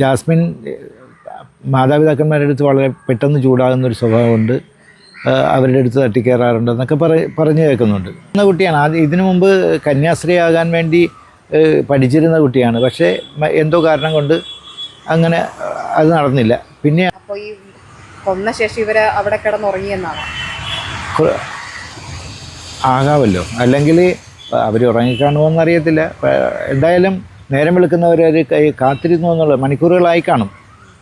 Jasmine മാതാപിതാക്കന്മാരുടെ അടുത്ത് വളരെ പെട്ടെന്ന് ചൂടാകുന്ന ഒരു സ്വഭാവമുണ്ട് അവരുടെ അടുത്ത് തട്ടിക്കയറാറുണ്ട് എന്നൊക്കെ പറ പറഞ്ഞു കേൾക്കുന്നുണ്ട്. എന്ന കുട്ടിയാണ്. ആദ്യം ഇതിനു മുമ്പ് കന്യാസ്ത്രീ ആകാൻ വേണ്ടി പഠിച്ചിരുന്ന കുട്ടിയാണ്. പക്ഷേ എന്തോ കാരണം കൊണ്ട് അങ്ങനെ അത് നടന്നില്ല. പിന്നെ അപ്പോൾ ഈ കൊന്ന ശേഷം ഇവരെ അവിടെ കിടന്നുറങ്ങിയെന്നാണ്? ആകാമല്ലോ അല്ലെങ്കിൽ അവർ ഉറങ്ങിക്കാണുമോ എന്നറിയത്തില്ല എന്തായാലും നേരം വെളുക്കുന്നവർ അവർ കാത്തിരുന്നു എന്നുള്ളത് മണിക്കൂറുകളായി കാണും.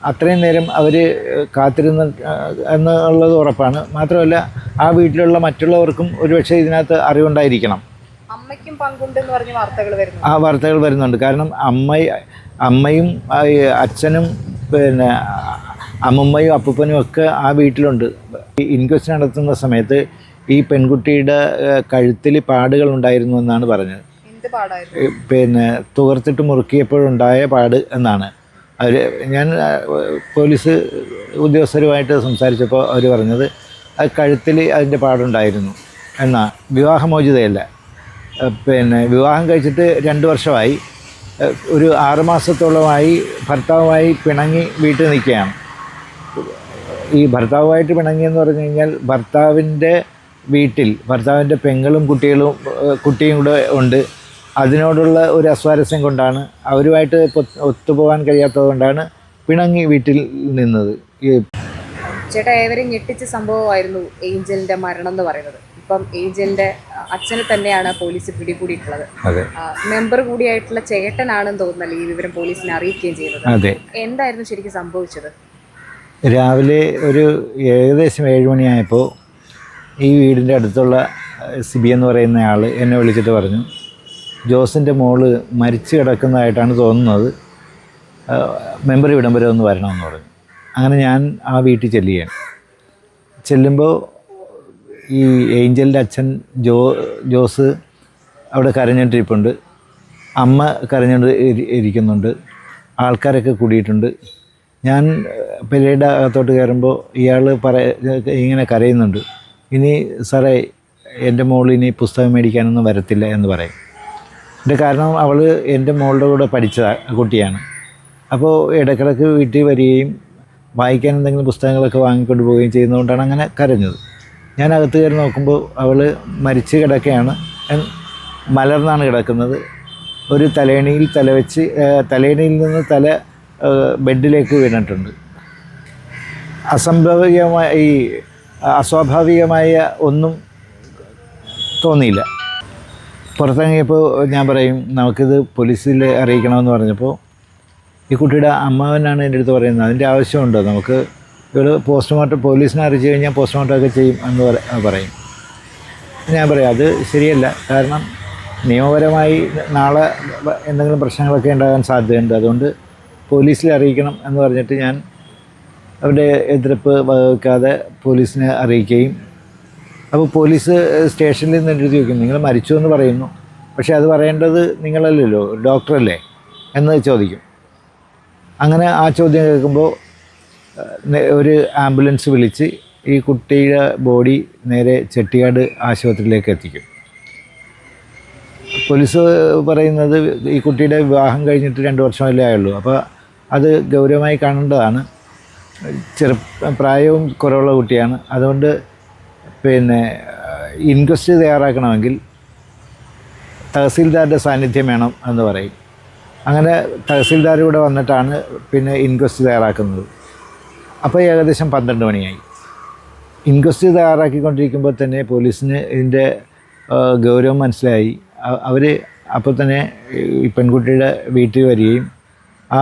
അത്രയും നേരം അവർ കാത്തിരുന്ന് എന്നുള്ളത് ഉറപ്പാണ്. മാത്രമല്ല ആ വീട്ടിലുള്ള മറ്റുള്ളവർക്കും ഒരുപക്ഷെ ഇതിനകത്ത് അറിവുണ്ടായിരിക്കണം. അമ്മയ്ക്കും പങ്കുണ്ടെന്ന് പറഞ്ഞ് വാർത്തകൾ വരുന്നു. ആ വാർത്തകൾ വരുന്നുണ്ട്. കാരണം അമ്മ അമ്മയും അച്ഛനും പിന്നെ അമ്മമ്മയും അപ്പൂപ്പനും ഒക്കെ ആ വീട്ടിലുണ്ട്. ഈ ഇൻക്വസ്റ്റ് നടത്തുന്ന സമയത്ത് ഈ പെൺകുട്ടിയുടെ കഴുത്തിൽ പാടുകൾ ഉണ്ടായിരുന്നു എന്നാണ് പറഞ്ഞത്. പിന്നെ തുകർത്തിട്ട് മുറുക്കിയപ്പോഴുണ്ടായ പാട് എന്നാണ്. അവർ ഞാൻ പോലീസ് ഉദ്യോഗസ്ഥരുമായിട്ട് സംസാരിച്ചപ്പോൾ അവർ പറഞ്ഞത് ആ കഴുത്തിൽ അതിന്റെ പാടുണ്ടായിരുന്നു എന്നാ. വിവാഹമോചിതയല്ല. പിന്നെ വിവാഹം കഴിച്ചിട്ട് രണ്ട് വർഷമായി. ഒരു ആറുമാസത്തോളമായി ഭർത്താവുമായി പിണങ്ങി വീട്ടിൽ നിൽക്കുകയാണ്. ഈ ഭർത്താവുമായിട്ട് പിണങ്ങിയെന്ന് പറഞ്ഞു കഴിഞ്ഞാൽ ഭർത്താവിന്റെ വീട്ടിൽ ഭർത്താവിന്റെ പെങ്ങളും കുട്ടികളും കുട്ടിയും കൂടെ ഉണ്ട്. അതിനോടുള്ള ഒരു അസ്വാരസ്യം കൊണ്ടാണ് അവരുമായിട്ട് ഒത്തുപോകാൻ കഴിയാത്തത് കൊണ്ടാണ് പിണങ്ങി വീട്ടിൽ നിന്നത്. ചേട്ടാ ഏവരെ ഞെട്ടിച്ച സംഭവമായിരുന്നു ഏഞ്ചലിന്റെ മരണം എന്ന് പറയുന്നത്. ഇപ്പം ഏഞ്ചലിന്റെ അച്ഛനെ തന്നെയാണ് പോലീസ് പിടികൂടിയിട്ടുള്ളത്. മെമ്പർ കൂടിയായിട്ടുള്ള ചേട്ടനാണെന്ന് തോന്നുന്നല്ലോ ഈ വിവരം പോലീസിനെ അറിയിക്കുകയും ചെയ്തത്? എന്തായിരുന്നു ശരിക്കും സംഭവിച്ചത്? രാവിലെ ഒരു ഏകദേശം ഏഴുമണിയായപ്പോൾ ഈ വീടിന്റെ അടുത്തുള്ള സിബി എന്ന് പറയുന്ന ആൾ എന്നെ വിളിച്ചിട്ട് പറഞ്ഞു ജോസിന്റെ മോൾ മരിച്ചു കിടക്കുന്നതായിട്ടാണ് തോന്നുന്നത്. മെമ്പറി ഇവിടം വരെ ഒന്ന് വരണമെന്ന് പറഞ്ഞു. അങ്ങനെ ഞാൻ ആ വീട്ടിൽ ചെല്ലുകയാണ്. ചെല്ലുമ്പോൾ ഈ ഏഞ്ചലിന്റെ അച്ഛൻ ജോ ജോസ് അവിടെ കരഞ്ഞിട്ടിരിപ്പുണ്ട് അമ്മ കരഞ്ഞുകൊണ്ട് ഇരിക്കുന്നുണ്ട്. ആൾക്കാരൊക്കെ കൂടിയിട്ടുണ്ട്. ഞാൻ പെരയുടെ അകത്തോട്ട് കയറുമ്പോൾ ഇയാൾ പറ ഇങ്ങനെ കരയുന്നുണ്ട്. ഇനി സാറേ എന്റെ മോൾ ഇനി പുസ്തകം മേടിക്കാനൊന്നും വരത്തില്ല എന്ന് പറയും. എന്റെ കാരണം അവൾ എന്റെ മോളുടെ കൂടെ പഠിച്ച കുട്ടിയാണ്. അപ്പോൾ ഇടയ്ക്കിടയ്ക്ക് വീട്ടിൽ വരികയും വായിക്കാൻ എന്തെങ്കിലും പുസ്തകങ്ങളൊക്കെ വാങ്ങിക്കൊണ്ട് പോവുകയും ചെയ്യുന്നതുകൊണ്ടാണ് അങ്ങനെ കരഞ്ഞത്. ഞാൻ അകത്ത് കയറി നോക്കുമ്പോൾ അവൾ മരിച്ച് കിടക്കുകയാണ്. മലർന്നാണ് കിടക്കുന്നത്. ഒരു തലേണിയിൽ തലവെച്ച് വെച്ച് തലേണിയിൽ നിന്ന് തല ബെഡിലേക്ക് വീണിട്ടുണ്ട്. അസംഭവികമായ ഈ അസ്വാഭാവികമായ ഒന്നും തോന്നിയില്ല. പുറത്തിറങ്ങിയപ്പോൾ ഞാൻ പറയും നമുക്കിത് പോലീസിൽ അറിയിക്കണമെന്ന് പറഞ്ഞപ്പോൾ ഈ കുട്ടിയുടെ അമ്മാവനാണ് എന്റെ അടുത്ത് പറയുന്നത്. അതിന്റെ ആവശ്യമുണ്ടോ? നമുക്ക് ഇവൾ പോസ്റ്റ്മോർട്ടം പോലീസിനെ അറിയിച്ചു കഴിഞ്ഞാൽ പോസ്റ്റ്മോർട്ടം ഒക്കെ ചെയ്യും എന്ന് പറ- പറയും. ഞാൻ പറയാം അത് ശരിയല്ല. കാരണം നിയമപരമായി നാളെ എന്തെങ്കിലും പ്രശ്നങ്ങളൊക്കെ ഉണ്ടാകാൻ സാധ്യതയുണ്ട്. അതുകൊണ്ട് പോലീസിൽ അറിയിക്കണം എന്ന് പറഞ്ഞിട്ട് ഞാൻ അവരുടെ എതിർപ്പ് വകവെക്കാതെ പോലീസിനെ അറിയിക്കുകയും അപ്പോൾ പോലീസ് സ്റ്റേഷനിൽ നിന്ന് എഴുതി വയ്ക്കും നിങ്ങൾ മരിച്ചു എന്ന് പറയുന്നു. പക്ഷേ അത് പറയേണ്ടത് നിങ്ങളല്ലല്ലോ ഡോക്ടറല്ലേ? എന്ന് ചോദിക്കും. അങ്ങനെ ആ ചോദ്യം കേൾക്കുമ്പോൾ ഒരു ആംബുലൻസ് വിളിച്ച് ഈ കുട്ടിയുടെ ബോഡി നേരെ ചെട്ടിയാട് ആശുപത്രിയിലേക്ക് എത്തിക്കും. പോലീസ് പറയുന്നത് ഈ കുട്ടിയുടെ വിവാഹം കഴിഞ്ഞിട്ട് രണ്ട് വർഷമല്ലേ ആയുള്ളൂ. അപ്പോൾ അത് ഗൗരവമായി കാണേണ്ടതാണ്. ചെറു പ്രായവും കുറവുള്ള കുട്ടിയാണ്. അതുകൊണ്ട് പിന്നെ ഇൻക്വസ്റ്റ് തയ്യാറാക്കണമെങ്കിൽ തഹസീൽദാരുടെ സാന്നിധ്യം വേണം എന്ന് പറയും. അങ്ങനെ തഹസീൽദാർ ഇവിടെ വന്നിട്ടാണ് പിന്നെ ഇൻക്വസ്റ്റ് തയ്യാറാക്കുന്നത്. അപ്പോൾ ഏകദേശം പന്ത്രണ്ട് മണിയായി. ഇൻക്വസ്റ്റ് തയ്യാറാക്കിക്കൊണ്ടിരിക്കുമ്പോൾ തന്നെ പോലീസിന് ഇതിന്റെ ഗൗരവം മനസ്സിലായി. അവർ അപ്പോൾ തന്നെ ഈ പെൺകുട്ടിയുടെ വീട്ടിൽ വരികയും ആ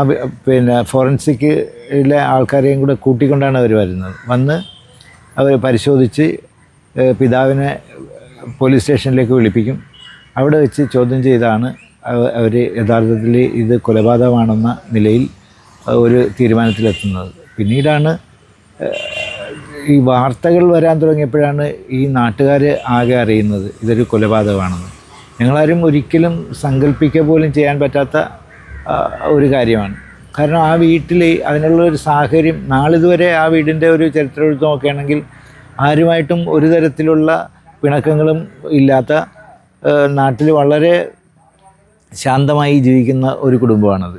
പിന്നെ ഫോറൻസിക്കിലെ ആൾക്കാരെയും കൂടെ കൂട്ടിക്കൊണ്ടാണ് അവർ വരുന്നത്. വന്ന് അവർ പരിശോധിച്ച് പിതാവിനെ പോലീസ് സ്റ്റേഷനിലേക്ക് വിളിപ്പിക്കും. അവിടെ വെച്ച് ചോദ്യം ചെയ്താണ് അവർ യഥാർത്ഥത്തിൽ ഇത് കൊലപാതകമാണെന്ന നിലയിൽ ഒരു തീരുമാനത്തിലെത്തുന്നത്. പിന്നീടാണ് ഈ വാർത്തകൾ വരാൻ തുടങ്ങിയപ്പോഴാണ് ഈ നാട്ടുകാർ ആകെ അറിയുന്നത് ഇതൊരു കൊലപാതകമാണെന്ന്. ഞങ്ങളാരും ഒരിക്കലും സങ്കല്പിക്കുക പോലും ചെയ്യാൻ പറ്റാത്ത ഒരു കാര്യമാണ്. കാരണം ആ വീട്ടിൽ അതിനുള്ള ഒരു സാഹചര്യം നാളിതുവരെ ആ വീടിന്റെ ഒരു ചരിത്രം എടുത്ത് നോക്കുകയാണെങ്കിൽ ആരുമായിട്ടും ഒരു തരത്തിലുള്ള പിണക്കങ്ങളും ഇല്ലാത്ത നാട്ടിൽ വളരെ ശാന്തമായി ജീവിക്കുന്ന ഒരു കുടുംബമാണത്.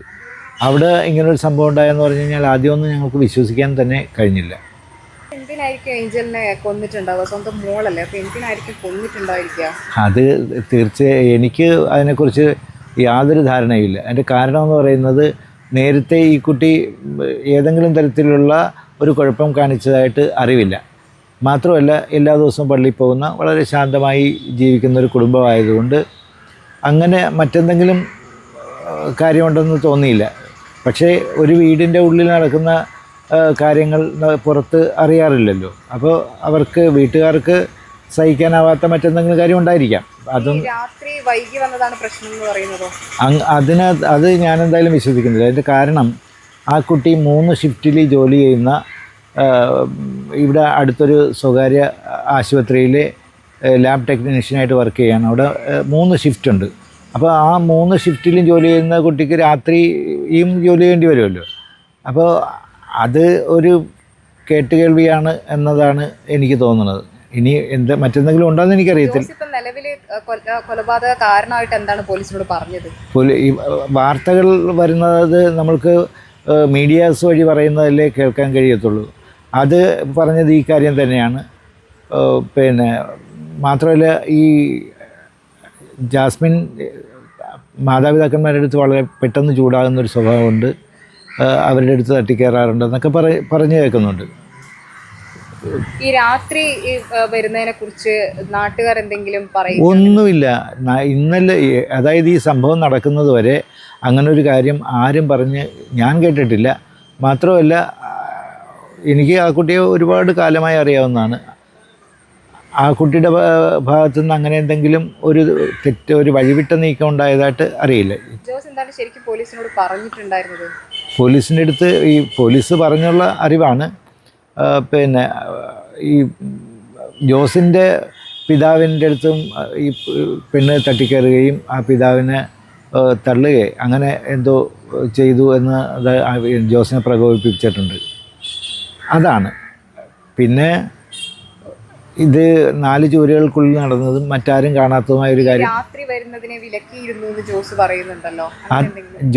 അവിടെ ഇങ്ങനൊരു സംഭവം ഉണ്ടായെന്ന് പറഞ്ഞു കഴിഞ്ഞാൽ ആദ്യമൊന്നും ഞങ്ങൾക്ക് വിശ്വസിക്കാൻ തന്നെ കഴിഞ്ഞില്ല. എന്തിനായിരിക്കും ഏഞ്ചലിനെ കൊന്നിട്ടുണ്ടാവുക. സ്വന്തം മോളല്ലേ. അപ്പൊ എന്തിനായിരിക്കും കൊന്നിട്ടുണ്ടായിരിക്കുക? അത് തീർച്ചയായും എനിക്ക് അതിനെക്കുറിച്ച് യാതൊരു ധാരണയില്ല അതിന്റെ കാരണം എന്ന് പറയുന്നത് നേരത്തെ ഈ കുട്ടി ഏതെങ്കിലും തരത്തിലുള്ള ഒരു കുഴപ്പം കാണിച്ചതായിട്ട് അറിവില്ല. മാത്രമല്ല എല്ലാ ദിവസവും പള്ളിയിൽ പോകുന്ന വളരെ ശാന്തമായി ജീവിക്കുന്ന ഒരു കുടുംബമായതുകൊണ്ട് അങ്ങനെ മറ്റെന്തെങ്കിലും കാര്യമുണ്ടെന്ന് തോന്നിയില്ല. പക്ഷേ ഒരു വീടിന്റെ ഉള്ളിൽ നടക്കുന്ന കാര്യങ്ങൾ പുറത്ത് അറിയാറില്ലല്ലോ. അപ്പോൾ അവർക്ക് വീട്ടുകാർക്ക് സഹിക്കാനാവാത്ത മറ്റെന്തെങ്കിലും കാര്യം ഉണ്ടായിരിക്കാം. അതും രാത്രി വൈകി വന്നതാണ് പ്രശ്നം എന്ന് പറയുന്നതോ. അങ് അതിന് അത് ഞാൻ എന്തായാലും വിശ്വസിക്കുന്നില്ല. അതിന്റെ കാരണം ആ കുട്ടി മൂന്ന് ഷിഫ്റ്റിൽ ജോലി ചെയ്യുന്ന ഇവിടെ അടുത്തൊരു സ്വകാര്യ ആശുപത്രിയിൽ ലാബ് ടെക്നീഷ്യനായിട്ട് വർക്ക് ചെയ്യാണ്. അവിടെ മൂന്ന് ഷിഫ്റ്റ് ഉണ്ട്. അപ്പോൾ ആ മൂന്ന് ഷിഫ്റ്റിലും ജോലി ചെയ്യുന്ന കുട്ടിക്ക് രാത്രിയും ജോലി ചെയ്യേണ്ടി വരുമല്ലോ. അപ്പോൾ അത് ഒരു കേട്ടുകേൾവിയാണ് എന്നതാണ് എനിക്ക് തോന്നുന്നത്. ഇനി എന്ത് മറ്റെന്തെങ്കിലും ഉണ്ടോയെന്ന് എനിക്കറിയത്തില്ല. കൊലപാതക കാരണമായിട്ട് എന്താണ് പോലീസിനോട് പറഞ്ഞത്? വാർത്തകൾ വരുന്നത് നമ്മൾക്ക് മീഡിയാസ് വഴി പറയുന്നതല്ലേ കേൾക്കാൻ കഴിയത്തുള്ളൂ. അത് പറഞ്ഞത് ഈ കാര്യം തന്നെയാണ്. പിന്നെ മാത്രമല്ല ഈ ജാസ്മിൻ മാതാപിതാക്കന്മാരുടെ അടുത്ത് വളരെ പെട്ടെന്ന് ചൂടാകുന്ന ഒരു സ്വഭാവമുണ്ട് അവരുടെ അടുത്ത് തട്ടിക്കയറാറുണ്ട് എന്നൊക്കെ പറ പറഞ്ഞു കേൾക്കുന്നുണ്ട്. ഈ രാത്രി വരുന്നതിനെ കുറിച്ച് നാട്ടുകാർ എന്തെങ്കിലും പറയും ഒന്നുമില്ല. ഇന്നലെ അതായത് ഈ സംഭവം നടക്കുന്നത് വരെ അങ്ങനെ ഒരു കാര്യം ആരും പറഞ്ഞ് ഞാൻ കേട്ടിട്ടില്ല. മാത്രമല്ല എനിക്ക് ആ കുട്ടിയെ ഒരുപാട് കാലമായി അറിയാവുന്നതാണ്. ആ കുട്ടിയുടെ ഭാഗത്തു നിന്ന് അങ്ങനെ എന്തെങ്കിലും ഒരു തെറ്റ് ഒരു വഴിവിട്ട നീക്കം ഉണ്ടായതായിട്ട് അറിയില്ല. ശരിക്കും പോലീസിനോട് പറഞ്ഞിട്ടുണ്ടായിരുന്നത്? പോലീസിന്റെ അടുത്ത് ഈ പോലീസ് പറഞ്ഞുള്ള അറിവാണ്. പിന്നെ ഈ ജോസിന്റെ പിതാവിന്റെ അടുത്തും ഈ പെണ്ണ് തട്ടിക്കയറുകയും ആ പിതാവിനെ തള്ളുകയും അങ്ങനെ എന്തോ ചെയ്തു എന്ന് ജോസിനെ പ്രകോപിപ്പിച്ചിട്ടുണ്ട്. അതാണ്. പിന്നെ ഇത് നാല് ചുവരുകൾക്കുള്ളിൽ നടന്നതും മറ്റാരും കാണാത്തതുമായ ഒരു കാര്യം. രാത്രി വരുന്നതിനെ വിലക്കിയിരുന്നു എന്ന് ജോസ് പറയുന്നുണ്ടല്ലോ.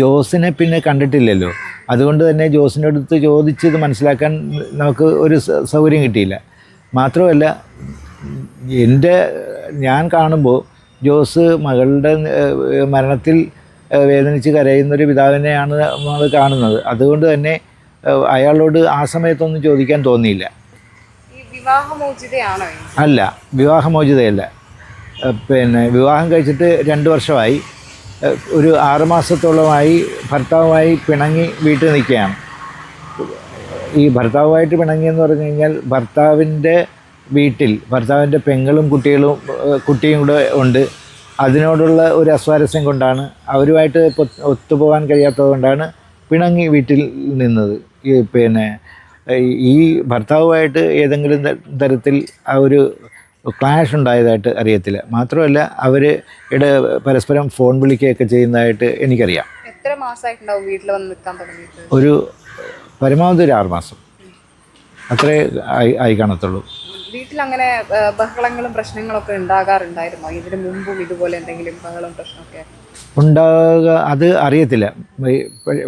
ജോസിനെ പിന്നെ കണ്ടിട്ടില്ലല്ലോ. അതുകൊണ്ട് തന്നെ ജോസിന്റെ അടുത്ത് ചോദിച്ച് ഇത് മനസ്സിലാക്കാൻ നമുക്ക് ഒരു സൗകര്യം കിട്ടിയില്ല. മാത്രമല്ല എന്റെ ഞാൻ കാണുമ്പോൾ ജോസ് മകളുടെ മരണത്തിൽ വേദനിച്ച് കരയുന്നൊരു പിതാവിനെയാണ് നമ്മൾ കാണുന്നത്. അതുകൊണ്ട് തന്നെ അയാളോട് ആ സമയത്തൊന്നും ചോദിക്കാൻ തോന്നിയില്ല. അല്ല വിവാഹമോചിതയല്ല. പിന്നെ വിവാഹം കഴിച്ചിട്ട് രണ്ട് വർഷമായി. ഒരു ആറുമാസത്തോളമായി ഭർത്താവുമായി പിണങ്ങി വീട്ടിൽ നിൽക്കുകയാണ്. ഈ ഭർത്താവുമായിട്ട് പിണങ്ങി എന്ന് പറഞ്ഞു കഴിഞ്ഞാൽ ഭർത്താവിന്റെ വീട്ടിൽ ഭർത്താവിന്റെ പെങ്ങളും കുട്ടികളും കുട്ടിയും കൂടെ ഉണ്ട്. അതിനോടുള്ള ഒരു അസ്വാരസ്യം കൊണ്ടാണ് അവരുമായിട്ട് ഒത്തുപോകാൻ കഴിയാത്തത് കൊണ്ടാണ് പിണങ്ങി വീട്ടിൽ നിന്നത്. ഈ പിന്നെ ഈ- ഭർത്താവുമായിട്ട് ഏതെങ്കിലും തരത്തിൽ ആ ഒരു ക്ലാഷ് ഉണ്ടായതായിട്ട് അറിയത്തില്ല. മാത്രമല്ല അവർ ഇട പരസ്പരം ഫോൺ വിളിക്കുകയൊക്കെ ചെയ്യുന്നതായിട്ട് എനിക്കറിയാം. എത്ര മാസമായിട്ടുണ്ടാവും വീട്ടിൽ വന്ന് നിൽക്കാൻ തുടങ്ങിയിട്ട്? ഒരു പരമാവധി ഒരു ആറുമാസം അത്രേ ആയി ആയി കാണത്തുള്ളൂ. വീട്ടിൽ അങ്ങനെ ബഹളങ്ങളും പ്രശ്നങ്ങളൊക്കെ ഉണ്ടാകാറുണ്ടായിരുന്നോ? ഇതിനു മുമ്പും ഇതുപോലെ എന്തെങ്കിലും ബഹളം പ്രശ്നമൊക്കെ? ഉണ്ടാകുക അത് അറിയത്തില്ല.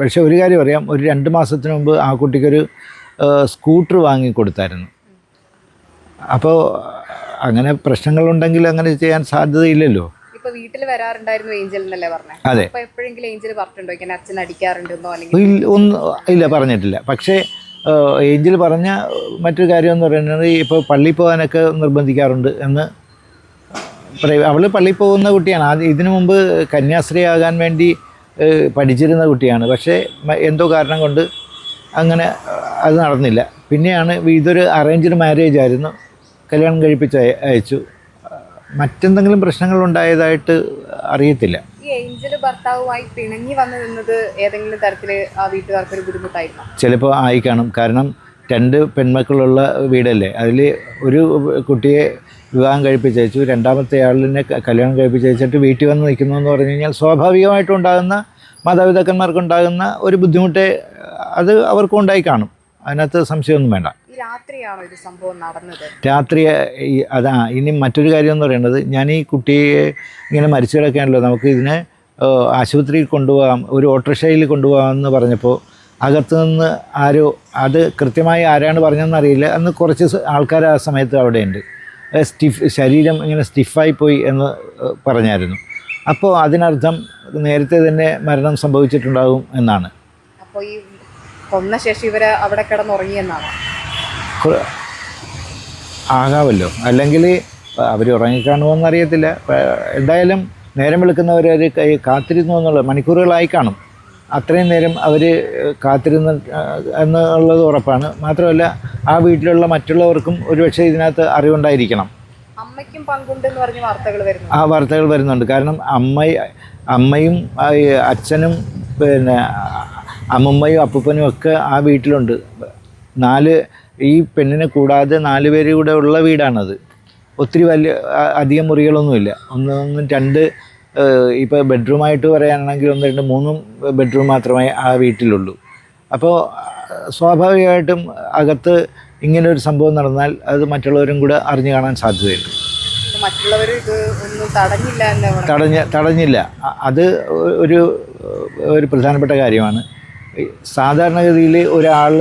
പക്ഷെ ഒരു കാര്യം അറിയാം. ഒരു രണ്ട് മാസത്തിന് മുമ്പ് ആ കുട്ടിക്കൊരു സ്കൂട്ടർ വാങ്ങി കൊടുത്തായിരുന്നു. അപ്പോൾ അങ്ങനെ പ്രശ്നങ്ങളുണ്ടെങ്കിൽ അങ്ങനെ ചെയ്യാൻ സാധ്യതയില്ലല്ലോ. ഇപ്പൊ വീട്ടിൽ വരാറുണ്ടായിരുന്നു ഏഞ്ചൽ എന്നല്ലേ പറഞ്ഞത് അതെ. എപ്പോഴെങ്കിലും ഏഞ്ചൽ പറഞ്ഞിട്ടുണ്ടോ? ഇങ്ങനെ അച്ഛൻ അടിക്കാറുണ്ടെന്നോ? അല്ലെങ്കിൽ ഇല്ല പറഞ്ഞിട്ടില്ല. പക്ഷേ ഏഞ്ചൽ പറഞ്ഞ മറ്റൊരു കാര്യം എന്ന് പറയുന്നത് ഇപ്പോൾ പള്ളിയിൽ പോകാനൊക്കെ നിർബന്ധിക്കാറുണ്ട് എന്ന് പറയും അവൾ പള്ളിയിൽ പോകുന്ന കുട്ടിയാണ്. ആദ്യം ഇതിനു മുമ്പ് കന്യാസ്ത്രീ ആകാൻ വേണ്ടി പഠിച്ചിരുന്ന കുട്ടിയാണ്. പക്ഷേ എന്തോ കാരണം കൊണ്ട് അങ്ങനെ അത് നടന്നില്ല. പിന്നെയാണ് ഇതൊരു അറേഞ്ച്ഡ് മാരേജ് ആയിരുന്നു. കല്യാണം കഴിപ്പിച്ച് അയ- അയച്ചു. മറ്റെന്തെങ്കിലും പ്രശ്നങ്ങൾ ഉണ്ടായതായിട്ട് അറിയത്തില്ല. ഈ ഏഞ്ചൽ ഭർത്താവുമായി പിണങ്ങി വന്നു നിന്നത് ഏതെങ്കിലും തരത്തിൽ ആ വീട്ടുകാർക്ക് ഒരു ബുദ്ധിമുട്ടായിരുന്നു? ചിലപ്പോൾ ആയി കാണും. കാരണം രണ്ട് പെൺമക്കളുള്ള വീടല്ലേ? അതിൽ ഒരു കുട്ടിയെ വിവാഹം കഴിപ്പിച്ചയച്ചു രണ്ടാമത്തെ ആളിനെ കല്യാണം കഴിപ്പിച്ചയച്ചിട്ട് വീട്ടിൽ വന്ന് നിൽക്കുന്നു എന്ന് പറഞ്ഞു കഴിഞ്ഞാൽ സ്വാഭാവികമായിട്ടും ഉണ്ടാകുന്ന മാതാപിതാക്കന്മാർക്കുണ്ടാകുന്ന ഒരു ബുദ്ധിമുട്ടേ അത് അവർക്കും ഉണ്ടായി കാണും. അതിനകത്ത് സംശയമൊന്നും വേണ്ട. രാത്രി അതാ ഇനി മറ്റൊരു കാര്യം എന്ന് പറയുന്നത് ഞാൻ ഈ കുട്ടിയെ ഇങ്ങനെ മരിച്ചു കിടക്കുകയാണല്ലോ നമുക്ക് ഇതിനെ ആശുപത്രിയിൽ കൊണ്ടുപോകാം ഒരു ഓട്ടോറിക്ഷയിൽ കൊണ്ടുപോകാമെന്ന് പറഞ്ഞപ്പോൾ അകത്തു നിന്ന് ആരോ അത് കൃത്യമായി ആരാണ് പറഞ്ഞതെന്ന് അറിയില്ല. അന്ന് കുറച്ച് ആൾക്കാർ ആ സമയത്ത് അവിടെയുണ്ട്. ഉണ്ട് സ്റ്റിഫ് ശരീരം ഇങ്ങനെ സ്റ്റിഫായി പോയി എന്ന് പറഞ്ഞായിരുന്നു. അപ്പോൾ അതിനർത്ഥം നേരത്തെ തന്നെ മരണം സംഭവിച്ചിട്ടുണ്ടാകും എന്നാണ്. അപ്പോൾ ഈ കൊന്ന ശേഷം ഇവർ അവിടെ കിടന്നുറങ്ങിയെന്നാണ് ആകാമല്ലോ അല്ലെങ്കിൽ അവർ ഉറങ്ങിക്കാണോ അറിയത്തില്ല പ- എന്തായാലും നേരം വെളുക്കുന്നവർ അവർ കാത്തിരുന്നു എന്നുള്ളത് മണിക്കൂറുകളായി കാണും. അത്രയും നേരം അവർ കാത്തിരുന്ന് എന്നുള്ളത് ഉറപ്പാണ്. മാത്രമല്ല ആ വീട്ടിലുള്ള മറ്റുള്ളവർക്കും ഒരുപക്ഷെ ഇതിനകത്ത് അറിവുണ്ടായിരിക്കണം. അമ്മയ്ക്കും പങ്കുണ്ടെന്ന് പറഞ്ഞ് വാർത്തകൾ വരുന്നു. ആ വാർത്തകൾ വരുന്നുണ്ട്. കാരണം അമ്മ അമ്മയും അച്ഛനും പിന്നെ അമ്മമ്മയും അപ്പൂപ്പനും ഒക്കെ ആ വീട്ടിലുണ്ട്. നാല് ഈ പെണ്ണിനെ കൂടാതെ നാല് പേര് കൂടെ ഉള്ള വീടാണത്. ഒത്തിരി വലിയ അധിക മുറികളൊന്നുമില്ല. ഒന്ന് ഒന്നും രണ്ട് ഇപ്പോൾ ബെഡ്റൂമായിട്ട് പറയുകയാണെങ്കിൽ ഒന്ന് രണ്ട് മൂന്നും ബെഡ്റൂം മാത്രമേ ആ വീട്ടിലുള്ളൂ. അപ്പോൾ സ്വാഭാവികമായിട്ടും അകത്ത് ഇങ്ങനെ ഒരു സംഭവം നടന്നാൽ അത് മറ്റുള്ളവരും കൂടെ അറിഞ്ഞു കാണാൻ സാധ്യതയുണ്ട്. മറ്റുള്ളവർ ഇത് ഒന്നും തടഞ്ഞില്ല തടഞ്ഞ തടഞ്ഞില്ല. അത് ഒരു ഒരു പ്രധാനപ്പെട്ട കാര്യമാണ്. സാധാരണഗതിയിൽ ഒരാൾ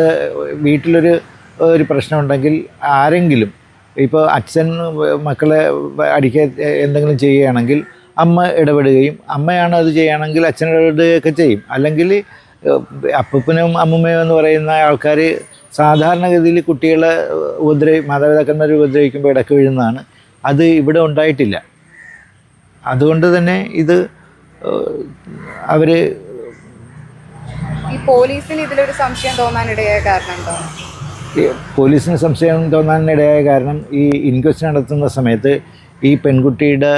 വീട്ടിലൊരു ഒരു പ്രശ്നമുണ്ടെങ്കിൽ ആരെങ്കിലും ഇപ്പോൾ അച്ഛൻ മക്കളെ അടിക്കാൻ എന്തെങ്കിലും ചെയ്യുകയാണെങ്കിൽ അമ്മ ഇടപെടുകയും അമ്മയാണ് അത് ചെയ്യുകയാണെങ്കിൽ അച്ഛൻ ഇടപെടുകയൊക്കെ ചെയ്യും. അല്ലെങ്കിൽ അപ്പനും അമ്മമ്മയും എന്ന് പറയുന്ന ആൾക്കാർ സാധാരണഗതിയിൽ കുട്ടികളെ ഉപദ്രവി മാതാപിതാക്കന്മാർ ഉപദ്രവിക്കുമ്പോൾ ഇടയ്ക്ക് വീഴുന്നതാണ്. അത് ഇവിടെ ഉണ്ടായിട്ടില്ല. അതുകൊണ്ട് തന്നെ ഇത് അവർ ഈ പോലീസിന് ഇതിലൊരു സംശയം തോന്നാനിടയായ കാരണം എന്താ? പോലീസിന് സംശയം തോന്നാനിടയായ കാരണം ഈ ഇൻക്വസ്റ്റ് നടത്തുന്ന സമയത്ത് ഈ പെൺകുട്ടിയുടെ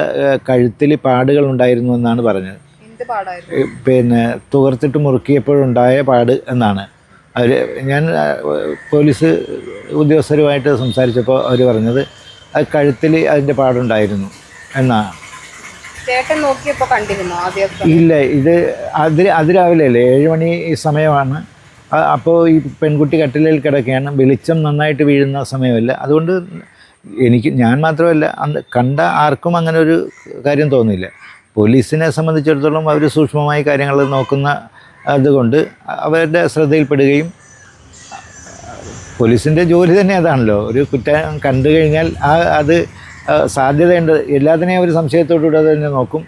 കഴുത്തിൽ പാടുകൾ ഉണ്ടായിരുന്നു എന്നാണ് പറഞ്ഞത്. പിന്നെ തുകർത്തിട്ട് മുറുക്കിയപ്പോഴുണ്ടായ പാട് എന്നാണ്. അവർ ഞാൻ പോലീസ് ഉദ്യോഗസ്ഥരുമായിട്ട് സംസാരിച്ചപ്പോൾ അവർ പറഞ്ഞത് അത് കഴുത്തിൽ അതിന്റെ പാടുണ്ടായിരുന്നു എന്നാണ്. ഇല്ല ഇത് അതിര് അതിരാവിലെ അല്ലേ ഏഴ് മണി സമയമാണ്. അപ്പോൾ ഈ പെൺകുട്ടി കട്ടിലിൽ കിടക്കുകയാണ്. വെളിച്ചം നന്നായിട്ട് വീഴുന്ന സമയമല്ല. അതുകൊണ്ട് എനിക്ക് ഞാൻ മാത്രമല്ല അന്ന് കണ്ട ആർക്കും അങ്ങനെ ഒരു കാര്യം തോന്നിയില്ല. പോലീസിനെ സംബന്ധിച്ചിടത്തോളം അവർ സൂക്ഷ്മമായി കാര്യങ്ങൾ നോക്കുന്ന അതുകൊണ്ട് അവരുടെ ശ്രദ്ധയിൽപ്പെടുകയും പോലീസിന്റെ ജോലി തന്നെ അതാണല്ലോ. ഒരു കുറ്റം കണ്ടു കഴിഞ്ഞാൽ ആ അത് സാധ്യതയുണ്ട്. എല്ലാത്തിനെയും അവർ സംശയത്തോടുകൂടെ തന്നെ നോക്കും.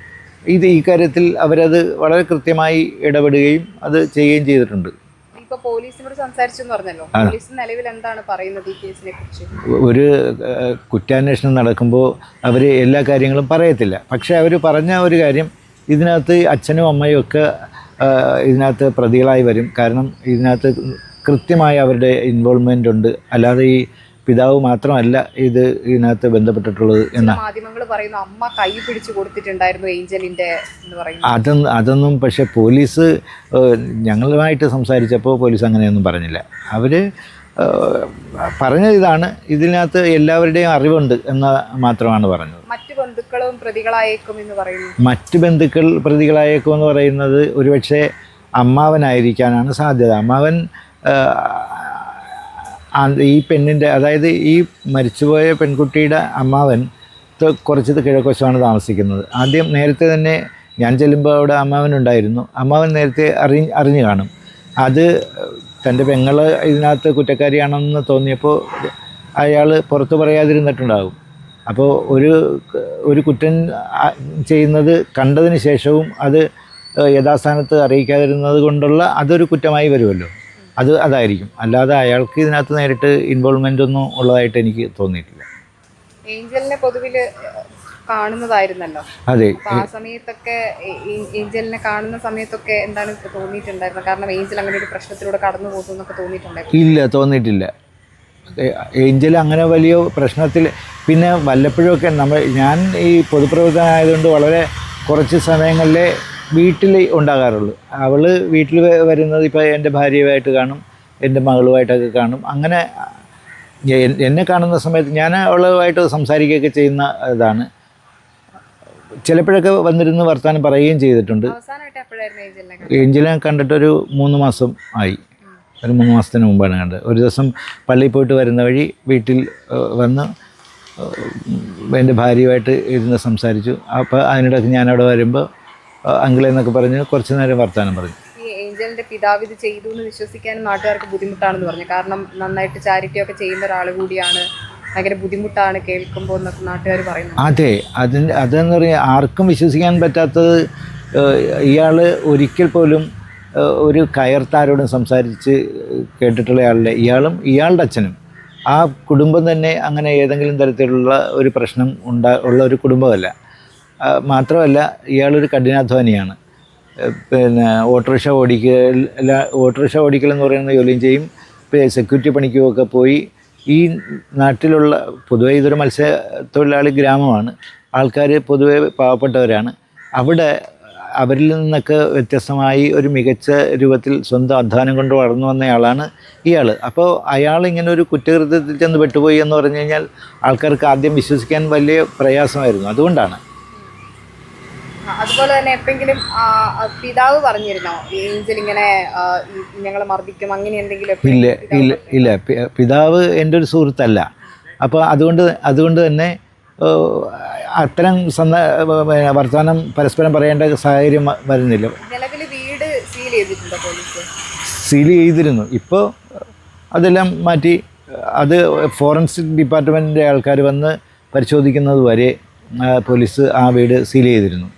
ഇത് ഈ കാര്യത്തിൽ അവരത് വളരെ കൃത്യമായി ഇടപെടുകയും അത് ചെയ്യുകയും ചെയ്തിട്ടുണ്ട്. ഒരു കുറ്റാന്വേഷണം നടക്കുമ്പോൾ അവർ എല്ലാ കാര്യങ്ങളും പറയത്തില്ല. പക്ഷേ അവർ പറഞ്ഞ ഒരു കാര്യം ഇതിനകത്ത് അച്ഛനും അമ്മയും ഒക്കെ ഇതിനകത്ത് പ്രതികളായി വരും. കാരണം ഇതിനകത്ത് കൃത്യമായി അവരുടെ ഇൻവോൾവ്മെന്റ് ഉണ്ട്. അല്ലാതെ ഈ പിതാവ് മാത്രമല്ല ഇത് ഇതിനകത്ത് ബന്ധപ്പെട്ടിട്ടുള്ളത് എന്ന. മാധ്യമങ്ങൾ പറയുന്നു അമ്മ കൈ പിടിച്ചു കൊടുത്തിട്ടുണ്ടായിരുന്നു ഏഞ്ചലിന്റെ അതൊന്നും അതൊന്നും പക്ഷേ പോലീസ് ഞങ്ങളുമായിട്ട് സംസാരിച്ചപ്പോൾ പോലീസ് അങ്ങനെയൊന്നും പറഞ്ഞില്ല. അവർ പറഞ്ഞത് ഇതാണ് ഇതിനകത്ത് എല്ലാവരുടെയും അറിവുണ്ട് എന്ന് മാത്രമാണ് പറഞ്ഞത്. മറ്റു ബന്ധുക്കളും പ്രതികളായേക്കും എന്ന് പറയുന്നു. മറ്റ് ബന്ധുക്കൾ പ്രതികളായേക്കും എന്ന് പറയുന്നത് ഒരുപക്ഷെ അമ്മാവനായിരിക്കാനാണ് സാധ്യത. അമ്മാവൻ ഈ പെണ്ണിന്റെ അതായത് ഈ മരിച്ചുപോയ പെൺകുട്ടിയുടെ അമ്മാവൻ കുറച്ച് കിഴക്കോശമാണ് താമസിക്കുന്നത്. ആദ്യം നേരത്തെ തന്നെ ഞാൻ ചെല്ലുമ്പോൾ അവിടെ അമ്മാവൻ ഉണ്ടായിരുന്നു. അമ്മാവൻ നേരത്തെ അറി അറിഞ്ഞു കാണും. അത് തന്റെ പെങ്ങൾ ഇതിനകത്ത് കുറ്റക്കാരിയാണെന്ന് തോന്നിയപ്പോൾ അയാൾ പുറത്ത് പറയാതിരുന്നിട്ടുണ്ടാകും. അപ്പോൾ ഒരു ഒരു കുറ്റം ചെയ്യുന്നത് കണ്ടതിന് ശേഷവും അത് യഥാസ്ഥാനത്ത് അറിയിക്കാതിരുന്നത് കൊണ്ടുള്ള അതൊരു കുറ്റമായി വരുമല്ലോ. അത് അതായിരിക്കും. അല്ലാതെ അയാൾക്ക് ഇതിനകത്ത് നേരിട്ട് ഇൻവോൾവ്മെന്റ് ഒന്നും ഉള്ളതായിട്ട് എനിക്ക് തോന്നിയിട്ടില്ല. ഏഞ്ചലിനെ പൊതുവിൽ കാണുന്നതായിരുന്നല്ലോ. അതെ. ആ സമയത്തൊക്കെ ഏഞ്ചലിനെ കാണുന്ന സമയത്തൊക്കെ എന്താണ് തോന്നിയിട്ടുണ്ടായിരുന്നത്? കാരണം ഏഞ്ചൽ അങ്ങനെ ഒരു പ്രശ്നത്തിലൂടെ കടന്നു പോകുന്നൊക്കെ തോന്നിയിട്ടുണ്ടായിരുന്നു. ഇല്ല തോന്നിയിട്ടില്ല. ഏഞ്ചൽ അങ്ങനെ വലിയ പ്രശ്നത്തിൽ പിന്നെ വല്ലപ്പോഴും ഒക്കെ നമ്മൾ ഞാൻ ഈ പൊതുപ്രവർത്തനം ആയതുകൊണ്ട് വളരെ കുറച്ച് സമയങ്ങളിലെ വീട്ടിൽ ഉണ്ടാകാറുള്ളൂ. അവൾ വീട്ടിൽ വരുന്നത് ഇപ്പോൾ എന്റെ ഭാര്യയുമായിട്ട് കാണും എന്റെ മകളുമായിട്ടൊക്കെ കാണും. അങ്ങനെ എന്നെ കാണുന്ന സമയത്ത് ഞാൻ അവളുമായിട്ട് സംസാരിക്കുകയൊക്കെ ചെയ്യുന്ന ഇതാണ്. ചിലപ്പോഴൊക്കെ വന്നിരുന്ന് വർത്തമാനം പറയുകയും ചെയ്തിട്ടുണ്ട്. എഞ്ചിനെ ഏഞ്ചലിനെ കണ്ടിട്ടൊരു മൂന്ന് മാസം ആയി. ഒരു മൂന്ന് മാസത്തിന് മുമ്പാണ് കണ്ടത്. ഒരു ദിവസം പള്ളിയിൽ പോയിട്ട് വരുന്ന വഴി വീട്ടിൽ വന്ന് എന്റെ ഭാര്യയുമായിട്ട് ഇരുന്ന് സംസാരിച്ചു. അപ്പോൾ അതിനിടയ്ക്ക് ഞാനവിടെ വരുമ്പോൾ അങ്കിളെ എന്നൊക്കെ പറഞ്ഞ് കുറച്ച് നേരം വർത്തമാനം പറഞ്ഞു. ഈ ഏഞ്ചലിന്റെ പിതാവ് ഇത് ചെയ്തു എന്ന് വിശ്വസിക്കാനും നാട്ടുകാർക്ക് ബുദ്ധിമുട്ടാണെന്ന് പറഞ്ഞു. കാരണം നന്നായിട്ട് ചാരിറ്റി ഒക്കെ ചെയ്യുന്ന ഒരാൾ കൂടിയാണ്. ഭയങ്കര ബുദ്ധിമുട്ടാണ് കേൾക്കുമ്പോൾ എന്നൊക്കെ നാട്ടുകാർ പറയുന്നു അതെ അതിന് അതെന്ന് പറയാ ആർക്കും വിശ്വസിക്കാൻ പറ്റാത്തത് ഇയാൾ ഒരിക്കൽ പോലും ഒരു കയർത്താരോടും സംസാരിച്ച് കേട്ടിട്ടുള്ള ആളല്ല. ഇയാളും ഇയാളുടെ അച്ഛനും. ആ കുടുംബം തന്നെ അങ്ങനെ ഏതെങ്കിലും തരത്തിലുള്ള ഒരു പ്രശ്നം ഉണ്ടാ ഉള്ള ഒരു കുടുംബമല്ല. മാത്രമല്ല ഇയാളൊരു കഠിനാധ്വാനിയാണ്. പിന്നെ ഓട്ടോറിക്ഷ ഓടിക്കൽ ഓട്ടോറിക്ഷ ഓടിക്കൽ എന്ന് പറയുന്ന ജോലിയും ചെയ്യും. സെക്യൂരിറ്റി പണിക്കുമൊക്കെ പോയി. ഈ നാട്ടിലുള്ള പൊതുവെ ഇതൊരു മത്സ്യത്തൊഴിലാളി ഗ്രാമമാണ്. ആൾക്കാർ പൊതുവെ പാവപ്പെട്ടവരാണ്. അവിടെ അവരിൽ നിന്നൊക്കെ വ്യത്യസ്തമായി ഒരു മികച്ച രൂപത്തിൽ സ്വന്തം അധ്വാനം കൊണ്ട് വളർന്നു വന്നയാളാണ് ഇയാൾ അപ്പോൾ അയാൾ ഇങ്ങനെ ഒരു കുറ്റകൃത്യത്തിൽ ചെന്ന് പെട്ടുപോയി എന്ന് പറഞ്ഞു കഴിഞ്ഞാൽ ആൾക്കാർക്ക് ആദ്യം വിശ്വസിക്കാൻ വലിയ പ്രയാസമായിരുന്നു. അതുകൊണ്ടാണ് അതുപോലെ തന്നെ ആ, പിതാവ് പറഞ്ഞിരുന്നോ? ഏഞ്ചൽ ഇങ്ങനെ ഞങ്ങൾ മർദ്ദിക്കും അങ്ങനെ എന്തെങ്കിലും ഇല്ല ഇല്ല ഇല്ല. പിതാവ് എന്റെ ഒരു സുഹൃത്തല്ല. അപ്പോൾ അതുകൊണ്ട് അതുകൊണ്ട് തന്നെ അത്തരം സന്ദ വർത്തമാനം പരസ്പരം പറയേണ്ട സാഹചര്യം വരുന്നില്ല. നിലവിൽ വീട് സീൽ ചെയ്തിട്ടുണ്ടോ പോലീസ്? സീൽ ചെയ്തിരുന്നു. ഇപ്പോൾ അതെല്ലാം മാറ്റി അത് ഫോറൻസിക് ഡിപ്പാർട്ട്മെന്റിന്റെ ആൾക്കാർ വന്ന് പരിശോധിക്കുന്നത് വരെ പോലീസ് ആ വീട് സീൽ ചെയ്തിരുന്നു.